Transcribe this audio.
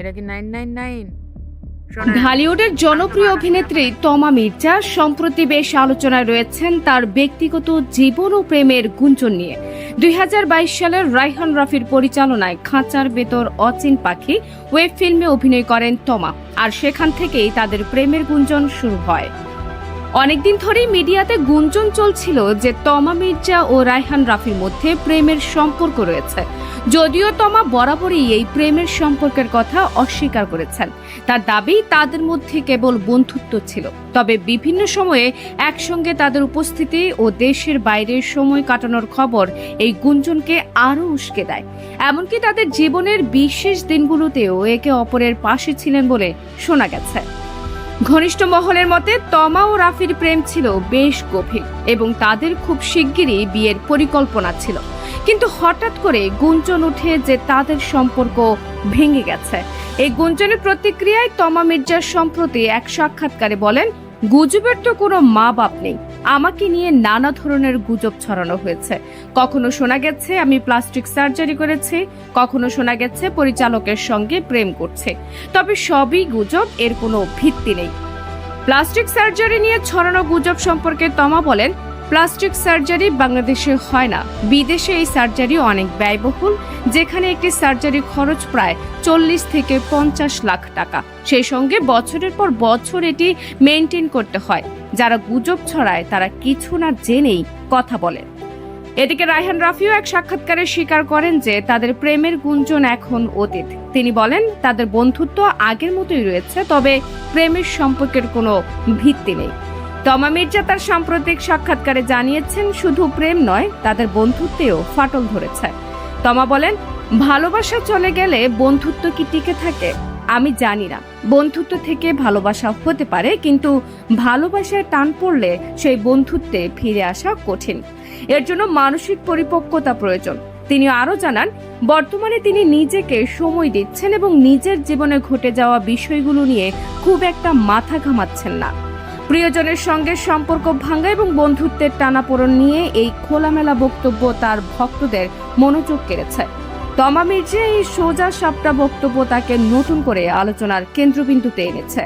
এটা কি nine nine ঢালিউডের জনপ্রিয় অভিনেত্রী তমা মির্জা সম্প্রতি বেশ আলোচনায় রয়েছেন তার ব্যক্তিগত জীবন ও প্রেমের গুঞ্জন নিয়ে। দুই সালের রাইহান রাফির পরিচালনায় খাঁচার ভেতর অচিন পাখি ওয়েব ফিল্মে অভিনয় করেন তমা, আর সেখান থেকেই তাদের প্রেমের গুঞ্জন শুরু হয়। অনেকদিন ধরেই মিডিয়াতে গুঞ্জন চলছিল যে তমা মির্জা ও রায়হান রাফির মধ্যে প্রেমের সম্পর্ক রয়েছে। যদিও তমা বরাবরই এই প্রেমের সম্পর্কের কথা অস্বীকার করেছেন। তার দাবি তাদের মধ্যে কেবল বন্ধুত্ব ছিল। তবে বিভিন্ন সময়ে একসঙ্গে তাদের উপস্থিতি ও দেশের বাইরে সময় কাটানোর খবর এই গুঞ্জনকে আরও উস্কে দেয়। এমনকি তাদের জীবনের বিশেষ দিনগুলোতেও একে অপরের পাশে ছিলেন বলে শোনা গেছে। ঘনিষ্ঠ মহলের মতে তমা ও রাফির প্রেম ছিল বেশ গভীর এবং তাদের খুব শিগগিরই বিয়ের পরিকল্পনা ছিল। কিন্তু হঠাৎ করে গুঞ্জন উঠে যে তাদের সম্পর্ক ভেঙে গেছে। এই গুঞ্জনের প্রতিক্রিয়ায় তমা মির্জা সম্প্রতি এক সাক্ষাৎকারে বলেন, গুজবের তো কোনো মা বাপ নেই। আমাকে নিয়ে নানা ধরনের গুজব ছড়ানো হয়েছে। কখনো শোনা গেছে, আমি প্লাস্টিক সার্জারি করেছি, কখনো শোনা গেছে, পরিচালকের সঙ্গে প্রেম করছে। তবে সবই গুজব, এর কোনো ভিত্তি নেই। প্লাস্টিক সার্জারি নিয়ে ছড়ানো গুজব সম্পর্কে তমা বলেন প্লাস্টিক সার্জারি বাংলাদেশে হয় না। বিদেশে এই সার্জারি অনেক ব্যয়বহুল, যেখানে একটি সার্জারি খরচ প্রায় চল্লিশ থেকে পঞ্চাশ লাখ টাকা। সেই সঙ্গে বছরের পর বছর এটি মেনটেন করতে হয়। যারা গুজব ছড়ায়, তারা কিছু না জেনেই কথা বলে। এদিকে রায়হান রাফিও এক সাক্ষাৎকারে স্বীকার করেন যে, তাদের প্রেমের গুঞ্জন এখন অতীত। তিনি বলেন, তাদের বন্ধুত্ব আগের মতোই রয়েছে, তবে প্রেমের সম্পর্কের কোনো ভিত্তি নেই। তমা মির্জা তার সাম্প্রতিক সাক্ষাৎকারে জানিয়েছেন, শুধু প্রেম নয়, তাদের বন্ধুত্বেও ফাটল ধরেছে। তমা বলেন, ভালোবাসা চলে গেলে বন্ধুত্ব কি টিকে থাকে? আমি জানি না। বন্ধুত্ব থেকে ভালোবাসা হতে পারে, কিন্তু ভালোবাসায় টান পড়লে সেই বন্ধুত্বে ফিরে আসা কঠিন। এর জন্য মানসিক পরিপক্কতা প্রয়োজন। তিনি আরও জানান, বর্তমানে তিনি নিজেকে সময় দিচ্ছেন এবং নিজের জীবনে ঘটে যাওয়া বিষয়গুলো নিয়ে খুব একটা মাথা ঘামাচ্ছেন না। প্রিয়জনের সঙ্গে সম্পর্ক ভাঙ্গা এবং বন্ধুত্বের টানাপোড়ন নিয়ে এই খোলামেলা বক্তব্য তার ভক্তদের মনোযোগ কেড়েছে। তমা মির্জা এই সোজা সাপটা বক্তব্য তাকে নতুন করে আলোচনার কেন্দ্রবিন্দুতে এনেছে।